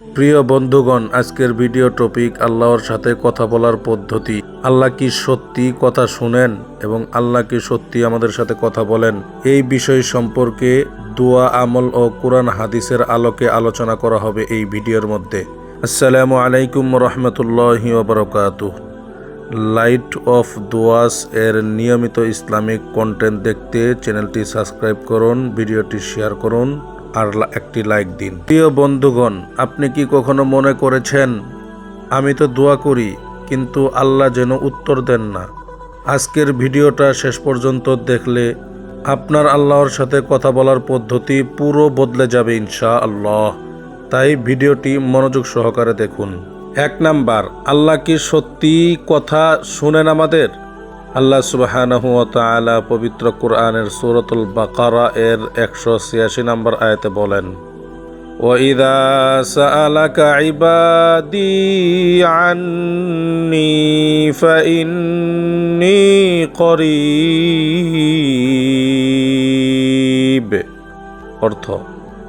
প্রিয় বন্ধুগণ, আজকের ভিডিও টপিক আল্লাহর সাথে কথা বলার পদ্ধতি। আল্লাহ কি সত্যি কথা শুনেন এবং আল্লাহ কি সত্যি আমাদের সাথে কথা বলেন? এই বিষয় সম্পর্কে দোয়া, আমল ও কোরআন হাদিসের আলোকে আলোচনা করা হবে এই ভিডিওর মধ্যে। আসসালামু আলাইকুম রহমতুল্লাহি লাইট অফ দোয়াস এর নিয়মিত ইসলামিক কন্টেন্ট দেখতে চ্যানেলটি সাবস্ক্রাইব করুন, ভিডিওটি শেয়ার করুন। আর একটি লাইক দিন। প্রিয় বন্ধুগণ, আপনি কি কখনো মনে করেছেন, আমি তো দোয়া করি, কিন্তু আল্লাহ যেন উত্তর দেন না। আজকের ভিডিওটা শেষ পর্যন্ত দেখলে আপনার আল্লাহর সাথে কথা বলার পদ্ধতি পুরো বদলে যাবে ইনশা আল্লাহ তাই ভিডিওটি মনোযোগ সহকারে দেখুন। এক নাম্বার, আল্লাহ কি সত্যি কথা শুনেন আমাদের? আল্লাহ সুবহানাহু ওয়া তাআলা পবিত্র কোরআনের সূরাতুল বাকারা এর একশো ছিয়াশি নম্বর আয়াতে বলেন وَإِذَا سَأَلَكَ عِبَادِي عَنِّي فَإِنِّي قَرِيبٌ অর্থ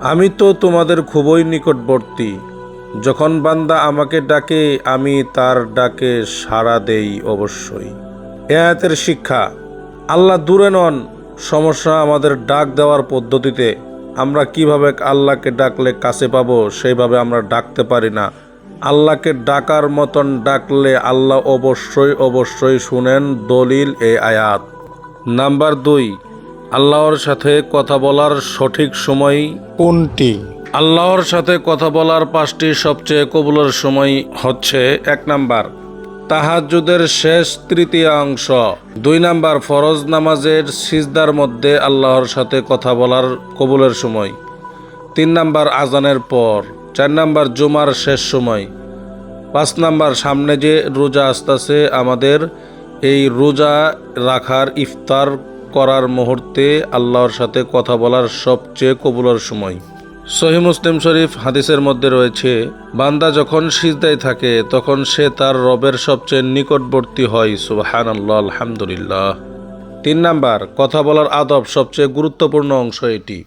আমি তো তোমাদের খুবই নিকটবর্তী যখন বান্দা আমাকে ডাকে আমি তার ডাকে সাড়া দেই অবশ্যই এ আয়াতের শিক্ষা। আল্লাহ দূরে নন, সমস্যা আমাদের ডাক দেওয়ার পদ্ধতিতে। আমরা কীভাবে আল্লাহকে ডাকলে কাছে পাবো, সেইভাবে আমরা ডাকতে পারি না। আল্লাহকে ডাকার মতন ডাকলে আল্লাহ অবশ্যই অবশ্যই শুনেন দলিল এ আয়াত। নাম্বার দুই, আল্লাহর সাথে কথা বলার সঠিক সময় কোনটি? আল্লাহর সাথে কথা বলার পাঁচটি সবচেয়ে কবুলের সময় হচ্ছে এক নাম্বার। তাহাজ্জুদের শেষ তৃতীয় অংশ দুই নাম্বার ফরজ নামাজের সিজদার মধ্যে আল্লাহর সাথে কথা বলার কবুলের সময়। তিন নাম্বার আজানের পর। চার নাম্বার জুমার শেষ সময়। পাঁচ নাম্বার সামনে যে রোজা আসতেছে, আমাদের এই রোজা রাখার ইফতার করার মুহূর্তে আল্লাহর সাথে কথা বলার সবচেয়ে কবুলের সময়। সহি মুসলিম শরীফ হাদিসের মধ্যে রয়েছে, বান্দা যখন সিজদায় থাকে, তখন সে তার রবের সবচেয়ে নিকটবর্তী হয়। সুবাহান আল্লাহ আলহামদুলিল্লাহ। তিন নাম্বার, কথা বলার আদব সবচেয়ে গুরুত্বপূর্ণ অংশ এটি।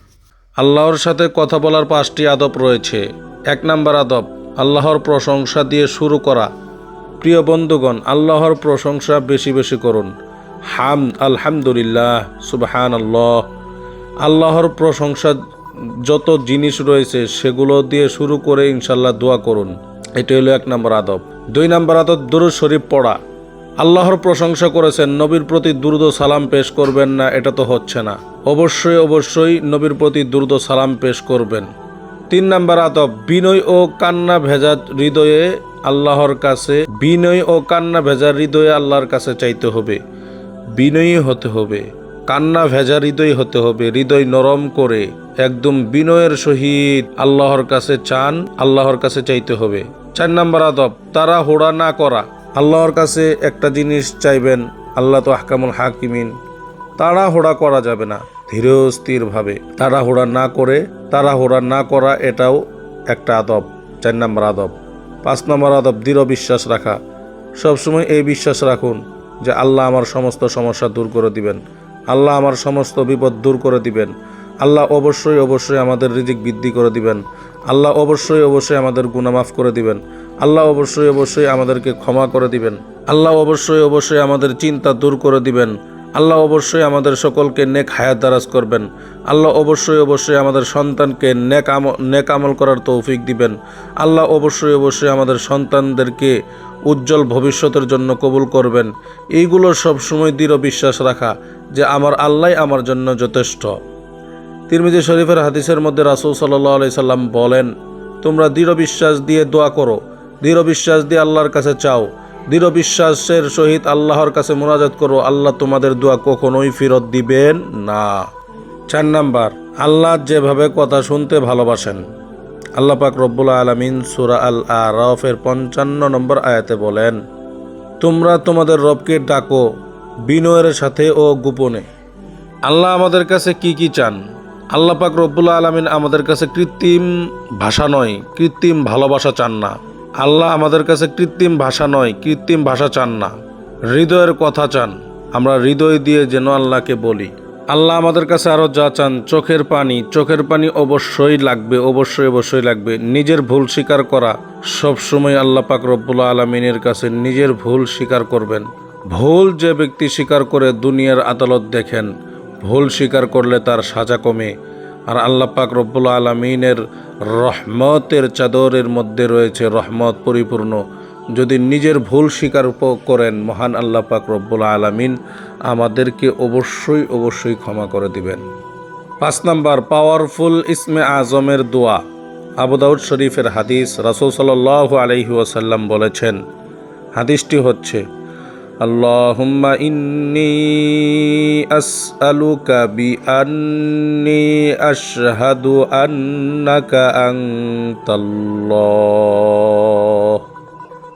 আল্লাহর সাথে কথা বলার পাঁচটি আদব রয়েছে। এক নাম্বার আদব, আল্লাহর প্রশংসা দিয়ে শুরু করা। প্রিয় বন্ধুগণ, আল্লাহর প্রশংসা বেশি বেশি করুন। হাম, আলহামদুলিল্লাহ সুবহান আল্লাহ আল্লাহর প্রশংসা যত জিনিস রয়েছে সেগুলো দিয়ে শুরু করে ইনশাল্লাহ দোয়া করুন। এটি হলো এক নম্বর আদব। দুই নম্বর আদব, দুরুদ শরীফ পড়া। আল্লাহর প্রশংসা করেছেন, নবীর প্রতি দ্রুত সালাম পেশ করবেন না, এটা তো হচ্ছে না। অবশ্যই অবশ্যই নবীর প্রতি দ্রুত সালাম পেশ করবেন। তিন নাম্বার আদব, বিনয় ও কান্না ভেজা হৃদয়ে আল্লাহর কাছে, বিনয় ও কান্না ভেজা হৃদয়ে আল্লাহর কাছে চাইতে হবে। বিনয়ী হতে হবে। কান্না ভেজা হৃদয় হতে হবে, হৃদয় নরম করে। একদম বিনয়ের সহিত আল্লাহর কাছে চান, আল্লাহর কাছে চাইতে হবে। চার নাম্বার আদব তারা হোড়া না করা। আল্লাহর কাছে একটা জিনিস চাইবেন, আল্লাহ তো আহকামুল হাকিমিন। তাড়াহুড়া করা যাবে না ধীরে স্থিরভাবে। তাড়াহুড়া না করে, তাড়াহুড়া না করা এটাও একটা আদব। চার নম্বর আদব। পাঁচ নম্বর আদব, দৃঢ় বিশ্বাস রাখা। সবসময় এই বিশ্বাস রাখুন যে আল্লাহ আমার সমস্ত সমস্যা দূর করে দিবেন। আল্লাহ আমার সমস্ত বিপদ দূর করে দিবেন। আল্লাহ অবশ্যই অবশ্যই আমাদের রিজিক বৃদ্ধি করে দিবেন। আল্লাহ অবশ্যই অবশ্যই আমাদের গুনাহ মাফ করে দিবেন। আল্লাহ অবশ্যই অবশ্যই আমাদেরকে ক্ষমা করে দিবেন। আল্লাহ অবশ্যই অবশ্যই আমাদের চিন্তা দূর করে দিবেন। আল্লাহ অবশ্যই আমাদের সকলকে নেক হায়াত দারাজ করবেন। আল্লাহ অবশ্যই অবশ্যই আমাদের সন্তানকে নেক আম নেক আমল করার তৌফিক দিবেন। আল্লাহ অবশ্যই অবশ্যই আমাদের সন্তানদেরকে উজ্জ্বল ভবিষ্যতের জন্য কবুল করবেন। এইগুলো সবসময় দৃঢ় বিশ্বাস রাখা যে আমার আল্লাহ আমার জন্য যথেষ্ট। তিরমিজি শরীফের হাদিসের মধ্যে রাসুল সাল্লাহ আলি সাল্লাম বলেন, তোমরা দৃঢ় বিশ্বাস দিয়ে দোয়া করো। দৃঢ় বিশ্বাস দিয়ে আল্লাহর কাছে চাও। দৃঢ় বিশ্বাসের সহিত আল্লাহর কাছে মোনাজাত করো। আল্লাহ তোমাদের দোয়া কখনোই ফেরত দিবেন না। চার নাম্বার, আল্লাহ যেভাবে কথা শুনতে ভালোবাসেন। আল্লাহ পাক রব্বুল আলমিন সুরা আল আরফের পঞ্চান্ন নম্বর আয়াতে বলেন, তোমরা তোমাদের রবকে ডাকো বিনয়ের সাথে ও গোপনে। আল্লাহ আমাদের কাছে কি কি চান? আল্লাহ পাক রব্বুল আলমিন আমাদের কাছে কৃত্রিম ভাষা নয়, কৃত্রিম ভালোবাসা চান না। আল্লাহ আমাদের কাছে কৃত্রিম ভাষা নয়, কৃত্রিম ভাষা চান না। হৃদয়ের কথা চান, আমরা হৃদয় দিয়ে যেন আল্লাহকে বলি। আল্লাহ আমাদের কাছে আরও যা চান, চোখের পানি চোখের পানি অবশ্যই লাগবে, অবশ্যই অবশ্যই লাগবে। নিজের ভুল স্বীকার করা, সবসময় আল্লাহ পাক রব্বুল আলমিনের কাছে নিজের ভুল স্বীকার করবেন। ভুল যে ব্যক্তি স্বীকার করে দুনিয়ার আদালত দেখেন ভুল স্বীকার করলে তার সাজা কমে। আর আল্লাহ পাক রব্বুল আলমিনের রহমতের চাদরের মধ্যে রয়েছে রহমত পরিপূর্ণ। যদি নিজের ভুল স্বীকার করেন, মহান আল্লাহ পাক রব্বুল আলমিন আমাদেরকে অবশ্যই অবশ্যই ক্ষমা করে দিবেন। পাঁচ নাম্বার পাওয়ারফুল ইসমে আজমের দোয়া। আবু দাউদ শরীফের হাদিস রাসূল সাল্লাল্লাহু আলাইহি ওয়াসাল্লাম বলেছেন, হাদিসটি হচ্ছে আল্লাহুম্মা ইন্নি আসআলুকা বিআন্নি আশহাদু আন্নাকা আনতাল্লাহ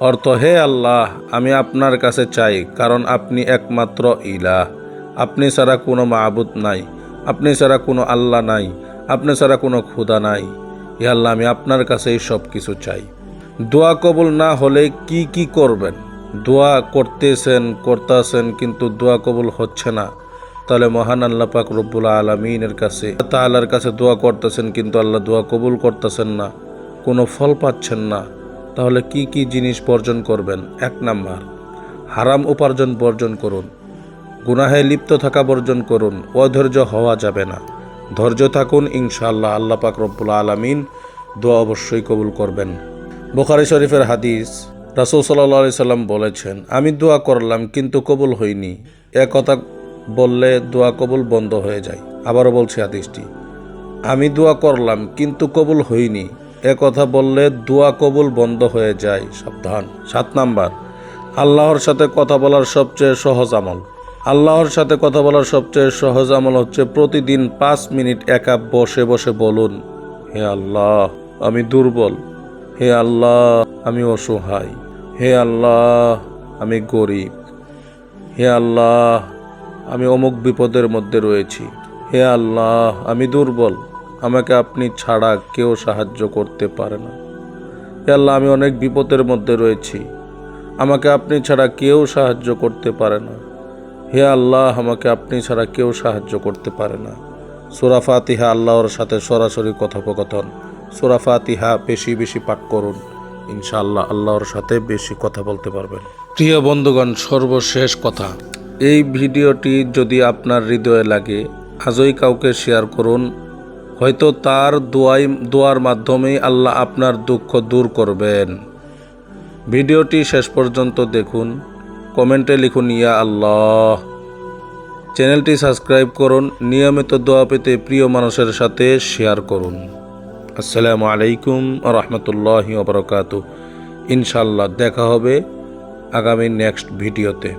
অর্থ, হে আল্লাহ, আমি আপনার কাছে চাই, কারণ আপনি একমাত্র ইলাহ। আপনি ছাড়া কোনো মাবুদ নাই, আপনি ছাড়া কোনো আল্লাহ নাই, আপনি ছাড়া কোনো ক্ষুধা নাই। হে আল্লাহ, আমি আপনার কাছেই সব কিছু চাই। দোয়া কবুল না হলে কি কি করবেন? দোয়া করতেছেন করতেছেন, কিন্তু দোয়া কবুল হচ্ছে না। তাহলে মহান আল্লাহ পাক রব্বুল আলমিনের কাছে তাআলার কাছে দোয়া করতেছেন, কিন্তু আল্লাহ দোয়া কবুল করতেছেন না, কোনো ফল পাচ্ছেন না। তাহলে কি কি জিনিস বর্জন করবেন? এক নাম্বার, হারাম উপার্জন বর্জন করুন। গুনাহে লিপ্ত থাকা বর্জন করুন, অধৈর্য হওয়া যাবে না। ধৈর্য থাকুন, ইনশাআল্লাহ আল্লাহ পাক রব্বুল আলমিন দোয়া অবশ্যই কবুল করবেন। বুখারি শরীফের হাদিস রাসূল আলাইহি সাল্লাম বলেছেন, আমি দোয়া করলাম, কিন্তু কবুল হইনি এ কথা বললে দোয়া কবুল বন্ধ হয়ে যায়। আবারও বলছে হাদিসটি, আমি দোয়া করলাম, কিন্তু কবুল হইনি এ কথা বললে দোয়া কবুল বন্ধ হয়ে যায়। সাবধান। সাত নাম্বার, আল্লাহর সাথে কথা বলার সবচেয়ে সহজ আমল। আল্লাহর সাথে কথা বলার সবচেয়ে সহজ আমল হচ্ছে প্রতিদিন পাঁচ মিনিট একা বসে বসে বলুন, হে আল্লাহ, আমি দুর্বল। হে আল্লাহ, আমি অসহায়। হে আল্লাহ, আমি গরিব। হে আল্লাহ, আমি অমুক বিপদের মধ্যে রয়েছি। হে আল্লাহ, আমি দুর্বল। আমাকে আপনি ছাড়া কেউ সাহায্য করতে পারে না। হে আল্লাহ, আমি অনেক বিপদের মধ্যে রয়েছি। আমাকে আপনি ছাড়া কেউ সাহায্য করতে পারে না। হে আল্লাহ, আমাকে আপনি ছাড়া কেউ সাহায্য করতে পারে না। সুরা ফাতিহা আল্লাহর সাথে সরাসরি কথোপকথন। সুরা ফাতিহা বেশি বেশি পাঠ করুন। ইনশাআল্লাহ আল্লাহর সাথে বেশি কথা বলতে পারবেন। প্রিয় বন্ধুগণ সর্বশেষ কথা। এই ভিডিওটি যদি আপনার হৃদয়ে লাগে আজই কাউকে শেয়ার করুন। হয়তো তার দোয়াই দোয়ার মাধ্যমেই আল্লাহ আপনার দুঃখ দূর করবেন। ভিডিওটি শেষ পর্যন্ত দেখুন। কমেন্টে লিখুন ইয়া আল্লাহ। চ্যানেলটি সাবস্ক্রাইব করুন। নিয়মিত দোয়া পেতে প্রিয় মানুষের সাথে শেয়ার করুন। আসসালামু আলাইকুম রহমতুল্লাহ বরকাত ইনশাল্লাহ দেখা হবে আগামী নেক্সট ভিডিওতে।